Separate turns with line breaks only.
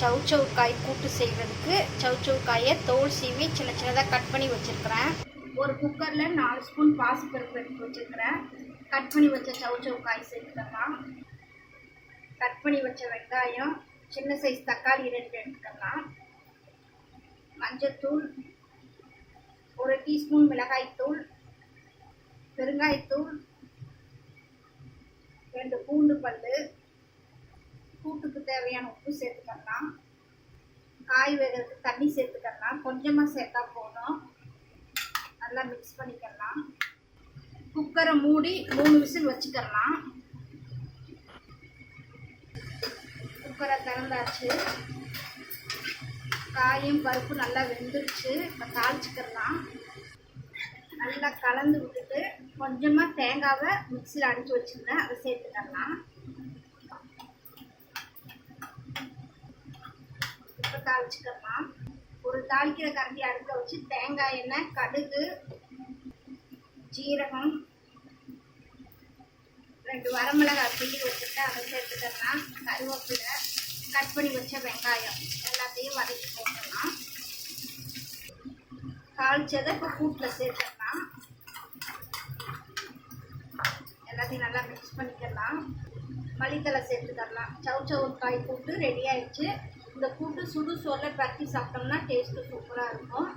சௌச்சௌ காய் கூட்டு செய்வதற்கு சௌச்சௌ காயை தோல் சீவி சின்ன சின்னதாக கட் பண்ணி வச்சுருக்கிறேன். ஒரு குக்கரில் நாலு ஸ்பூன் பாசிப்பருப்பு எடுத்து வச்சுருக்கிறேன். கட் பண்ணி வச்ச சௌச்சௌ காய் சேர்த்துக்கலாம் கட் பண்ணி வச்ச வெங்காயம் சின்ன சைஸ் தக்காளி ரெண்டு எடுத்துக்கலாம் மஞ்சத்தூள் ஒரு டீஸ்பூன் மிளகாய்த்தூள் பெருங்காயத்தூள் ரெண்டு பூண்டு பல்லு தேவையான உப்பு சேர்த்துக்கலாம் காய் வேகிறதுக்கு தண்ணி சேர்த்துக்கலாம் கொஞ்சமாக சேர்த்தா போதும். நல்லா மிக்ஸ் பண்ணிக்கலாம். குக்கரை மூடி மூணு விசில் வச்சுக்கலாம். குக்கரை திறந்தாச்சு. காயும் பருப்பு நல்லா வெந்துருச்சு. இப்போ தாளிச்சுக்கலாம். நல்லா கலந்து விட்டுட்டு கொஞ்சமாக தேங்காவை மிக்சியில் அடித்து வச்சுருந்தேன் அதை சேர்த்துக்கலாம். இப்போ தாளிச்சுக்கலாம் ஒரு தாளிக்கிற கரண்டி அடுப்பில் வச்சு தேங்காய் எண்ணெய் கடுகு ஜீரகம் ரெண்டு வரமிளகாய் பிள்ளி வச்சுட்டு அதை சேர்த்துக்கலாம் கருவேப்பிலை கட் பண்ணி வச்ச வெங்காயம் எல்லாத்தையும் வதக்கி போட்டுடலாம் தாளித்ததை இப்போ கூட்டில் சேர்த்துடலாம் எல்லாத்தையும் நல்லா மிக்ஸ் பண்ணிக்கலாம் மல்லித்தலை சேர்த்துக்கலாம் சவு சவு காய் கூட்டு ரெடி ஆயிடுச்சு. இந்த கூட்டு சுடு சோறில் பரட்டி சாப்பிட்டோம்னா டேஸ்ட்டு சூப்பராக இருக்கும்.